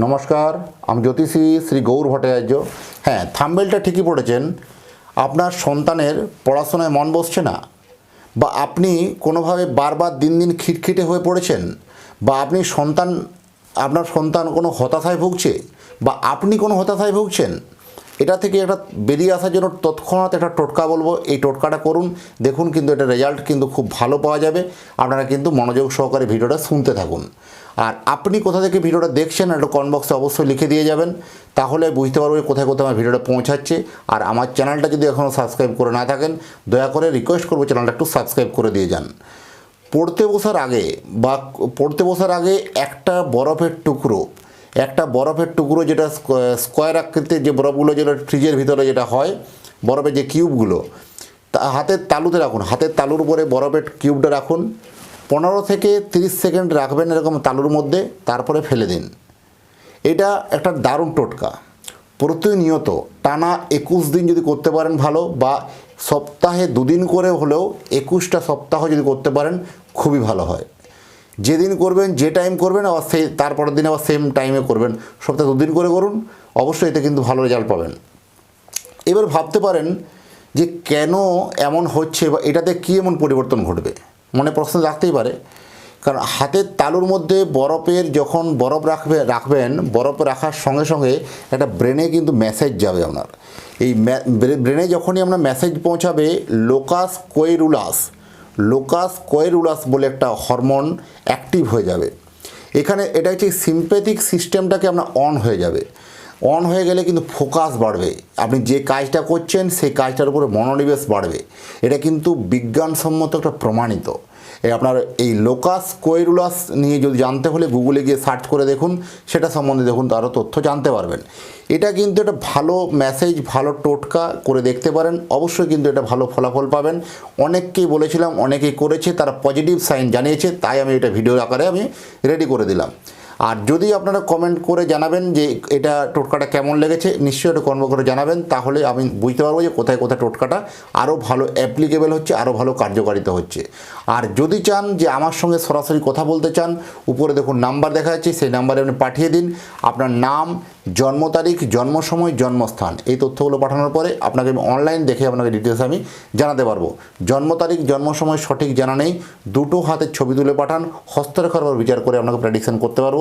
নমস্কার, আমি জ্যোতিষী শ্রী গৌর ভট্টাচার্য। হ্যাঁ থাম্বেলটা ঠিকই পড়েছেন। আপনার সন্তানের পড়াশোনায় মন বসছে না? বা আপনি কোনোভাবে বারবার দিন দিন খিটখিটে হয়ে পড়েছেন? বা আপনি সন্তান, আপনার সন্তান কোনো হতাশায় ভুগছে? বা আপনি কোনো হতাশায় ভুগছেন? এটা থেকে একটা বেরিয়ে আসার জন্য তৎক্ষণাৎ একটা টোটকা বলব। এই টোটকাটা করুন, দেখুন কিন্তু এটা রেজাল্ট কিন্তু খুব ভালো পাওয়া যাবে। আপনারা কিন্তু মনোযোগ সহকারে ভিডিওটা শুনতে থাকুন। আর আপনি কোথা থেকে ভিডিওটা দেখছেন একটা বক্সে অবশ্যই লিখে দিয়ে যাবেন। তাহলে বুঝতে পারব কোথায় কোথায় আমার ভিডিওটা পৌঁছাচ্ছে। আর আমার চ্যানেলটা যদি এখনও সাবস্ক্রাইব করে না থাকেন, দয়া করে রিকোয়েস্ট করব চ্যানেলটা একটু সাবস্ক্রাইব করে দিয়ে যান। পড়তে বসার আগে বা পড়তে বসার আগে একটা বরফের টুকরো একটা বরফের টুকরো যেটা স্কো- স্কোয়ার আকৃতির যে বরফগুলো যেটা ফ্রিজের ভিতরে যেটা হয়, বরফের যে কিউবগুলো তা হাতের তালুতে রাখুন। হাতের তালুর উপরে বরফের কিউবটা রাখুন। পনেরো থেকে তিরিশ সেকেন্ড রাখবেন এরকম তালুর মধ্যে, তারপরে ফেলে দিন। এটা একটা দারুণ টোটকা। প্রতিনিয়ত টানা একুশ দিন যদি করতে পারেন ভালো, বা সপ্তাহে দুদিন করে হলেও একুশটা সপ্তাহ যদি করতে পারেন, খুবই ভালো হয়। যেদিন করবেন, যে টাইম করবেন, আবার সেই তারপরের দিন আবার সেম টাইমে করবেন। সপ্তাহে দুদিন করে করুন। অবশ্যই এতে কিন্তু ভালো রেজাল্ট পাবেন। এবার ভাবতে পারেন যে কেন এমন হচ্ছে বা এটাতে কী এমন পরিবর্তন ঘটবে? মনে প্রশ্ন রাখতেই পারে। কারণ হাতের তালুর মধ্যে বরফের যখন বরফ রাখবে রাখবেন, বরফ রাখার সঙ্গে সঙ্গে একটা ব্রেনে কিন্তু মেসেজ যাবে আপনার। এই ব্রেনে যখনই আপনার মেসেজ পৌঁছাবে লোকাস কোয়েরুলাস লোকাস কোয়েরুলাস বলে একটা হরমোন অ্যাক্টিভ হয়ে যাবে। এখানে এটা হচ্ছে সিম্পেথিক সিস্টেমটাকে আপনার অন হয়ে যাবে। অন হয়ে গেলে কিন্তু ফোকাস বাড়বে। আপনি যে কাজটা করছেন, সেই কাজটার উপরে মনোনিবেশ বাড়বে। এটা কিন্তু বিজ্ঞানসম্মত একটা প্রমাণিত। এই আপনার এই লোকাস কোয়েরুলাস নিয়ে যদি জানতে হলে গুগলে গিয়ে সার্চ করে দেখুন, সেটা সম্বন্ধে দেখুন তারও তথ্য জানতে পারবেন। এটা কিন্তু একটা ভালো মেসেজ ভালো টোটকা করে দেখতে পারেন। অবশ্যই কিন্তু এটা ভালো ফলাফল পাবেন। অনেককেই বলেছিলাম, অনেকেই করেছে, তারা পজিটিভ সাইন জানিয়েছে, তাই আমি এটা ভিডিও আকারে আমি রেডি করে দিলাম। আর যদি আপনারা কমেন্ট করে জানাবেন যে এটা টোটকাটা কেমন লেগেছে, নিশ্চয়ই এটা কর্ম করে জানাবেন। তাহলে আমি বুঝতে পারব যে কোথায় কোথায় টোটকাটা আরও ভালো অ্যাপ্লিকেবল হচ্ছে, আরও ভালো কার্যকারিতা হচ্ছে। আর যদি চান যে আমার সঙ্গে সরাসরি কথা বলতে চান, উপরে দেখুন নাম্বার দেখা যাচ্ছে, সেই নাম্বারে আপনি পাঠিয়ে দিন। আপনার নাম জন্ম তারিখ জন্ম সময় জন্মস্থান। এই তথ্যগুলো পাঠানোর পরে আপনাকে আমি অনলাইন দেখে আপনাকে ডিটেলস আমি জানাতে পারব। জন্ম তারিখ জন্ম সময় সঠিক জানা নেই। দুটো হাতের ছবি তুলে পাঠান। হস্তরেখার উপর বিচার করে আপনাকে প্রেডিকশন করতে পারব।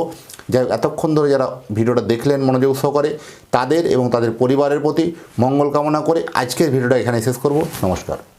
যাই এতক্ষণ ধরে যারা ভিডিওটা দেখলেন, মনোযোগ সহকারে, তাদের এবং তাদের পরিবারের প্রতি মঙ্গল কামনা করে আজকের ভিডিওটা এখানে শেষ করব। নমস্কার।